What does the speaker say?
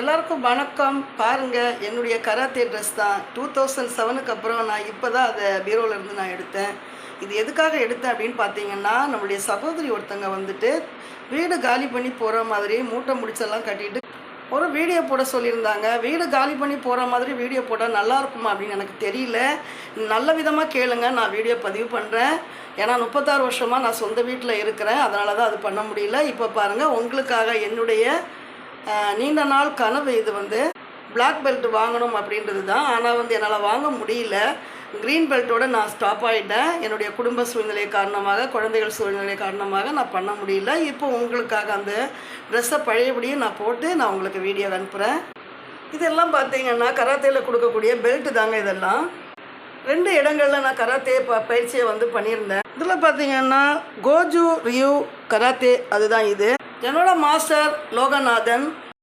எல்லாருக்கும் வணக்கம். பாருங்கள் என்னுடைய கராத்தே ட்ரெஸ் தான். டூ தௌசண்ட் செவனுக்கு அப்புறம் நான் இப்போ தான் அதை பீரோவிலேருந்து நான் எடுத்தேன். இது எதுக்காக எடுத்தேன் அப்படின்னு பார்த்தீங்கன்னா நம்மளுடைய சகோதரி ஒருத்தங்க வந்துட்டு வீடு காலி பண்ணி போகிற மாதிரி மூட்டை முடிச்செல்லாம் கட்டிட்டு ஒரு வீடியோ போட சொல்லியிருந்தாங்க. வீடு காலி பண்ணி போகிற மாதிரி வீடியோ போட்டால் நல்லா இருக்குமா அப்படின்னு எனக்கு தெரியல. நல்ல விதமாக கேளுங்க நான் வீடியோ பதிவு பண்ணுறேன் ஏன்னா முப்பத்தாறு வருஷமாக நான் சொந்த வீட்டில் இருக்கிறேன். அதனால தான் அது பண்ண முடியல. இப்போ பாருங்கள் உங்களுக்காக என்னுடைய நீண்ட நாள் கனவு இது வந்து. பிளாக் பெல்ட் வாங்கணும் அப்படின்றது தான் ஆனால் வந்து என்னால் வாங்க முடியல. க்ரீன் பெல்ட்டோட நான் ஸ்டாப் ஆகிட்டேன் என்னுடைய குடும்ப சூழ்நிலை காரணமாக குழந்தைகள் சூழ்நிலை காரணமாக நான் பண்ண முடியல. இப்போ உங்களுக்காக அந்த ட்ரெஸ்ஸை பழையபடியே நான் போட்டு நான் உங்களுக்கு வீடியோ அனுப்புகிறேன் இதெல்லாம் பார்த்தீங்கன்னா கராத்தேயில் கொடுக்கக்கூடிய பெல்ட்டு தாங்க இதெல்லாம். ரெண்டு இடங்களில் நான் கராத்தே ப பயிற்சியை வந்து பண்ணியிருந்தேன். இதில் பார்த்தீங்கன்னா கோஜு ரியூ கராத்தே அதுதான் இது. என்னோட மாஸ்டர் லோகநாதன்